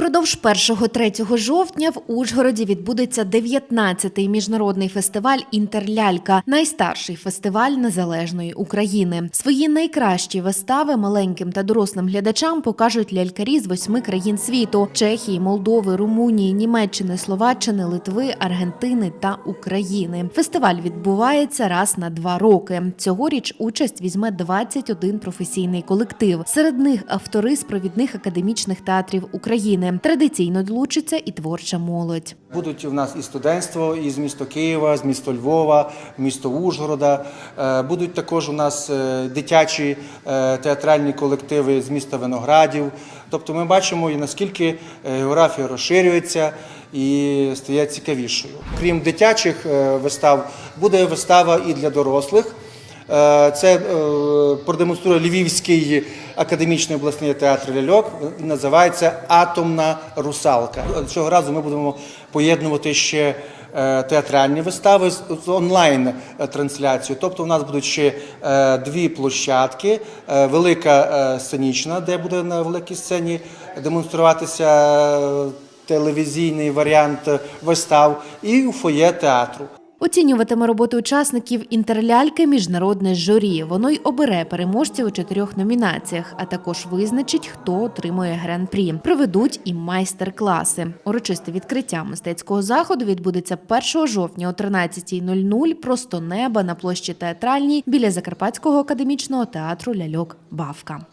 Упродовж 1-3 жовтня в Ужгороді відбудеться 19-й міжнародний фестиваль Інтерлялька, найстарший фестиваль незалежної України. Свої найкращі вистави маленьким та дорослим глядачам покажуть лялькарі з восьми країн світу: Чехії, Молдови, Румунії, Німеччини, Словаччини, Литви, Аргентини та України. Фестиваль відбувається раз на два роки. Цьогоріч участь візьме 21 професійний колектив. Серед них автори з провідних академічних театрів України. Традиційно долучиться і творча молодь. Будуть у нас і студентство із міста Києва, з міста Львова, місто Ужгорода. Е, Будуть також у нас е, дитячі е, театральні колективи з міста Виноградів. Тобто ми бачимо, і наскільки географія розширюється і стає цікавішою. Крім дитячих вистав, буде вистава і для дорослих. Е, Це е, продемонструє Львівський академічний обласний театр ляльок. Називається Атомна русалка. Цього разу ми будемо поєднувати ще е, театральні вистави з онлайн трансляцією. Тобто, у нас будуть ще дві площадки: велика сценічна, де буде на великій сцені демонструватися. Телевізійний варіант вистав і фоє театру. Оцінюватиме роботу учасників інтерляльки міжнародне журі. Воно й обере переможців у чотирьох номінаціях, а також визначить, хто отримує гран-прі. Проведуть і майстер-класи. Урочисте відкриття мистецького заходу відбудеться 1 жовтня о 13.00 просто неба на площі театральній біля Закарпатського академічного театру Ляльок Бавка.